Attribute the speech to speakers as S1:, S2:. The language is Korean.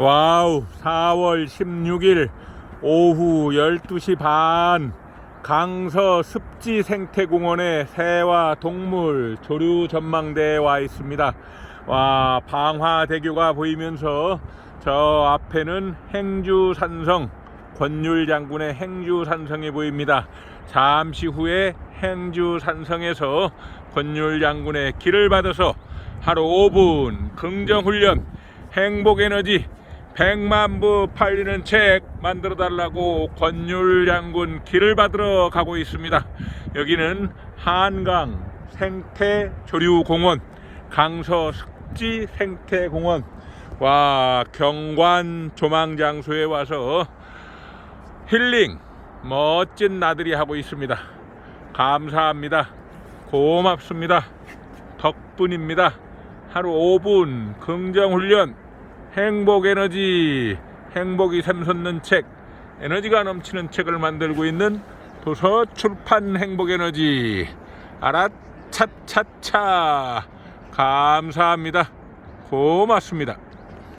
S1: 와우 4월 16일 오후 12시 반 강서 습지 생태공원의 새와 동물 조류 전망대에 와 있습니다. 와 방화대교가 보이면서 저 앞에는 행주산성 권율 장군의 행주산성이 보입니다. 잠시 후에 행주산성에서 권율 장군의 길을 받아서 하루 5분 긍정훈련 행복에너지 100만 부 팔리는 책 만들어 달라고 권율 장군 길을 받으러 가고 있습니다. 여기는 한강 생태조류공원 강서 습지 생태공원 와 경관 조망 장소에 와서 힐링 멋진 나들이 하고 있습니다. 감사합니다. 고맙습니다. 덕분입니다. 하루 5분 긍정훈련 행복 에너지 행복이 샘솟는 책 에너지가 넘치는 책을 만들고 있는 도서 출판 행복 에너지 알아차차차 감사합니다. 고맙습니다.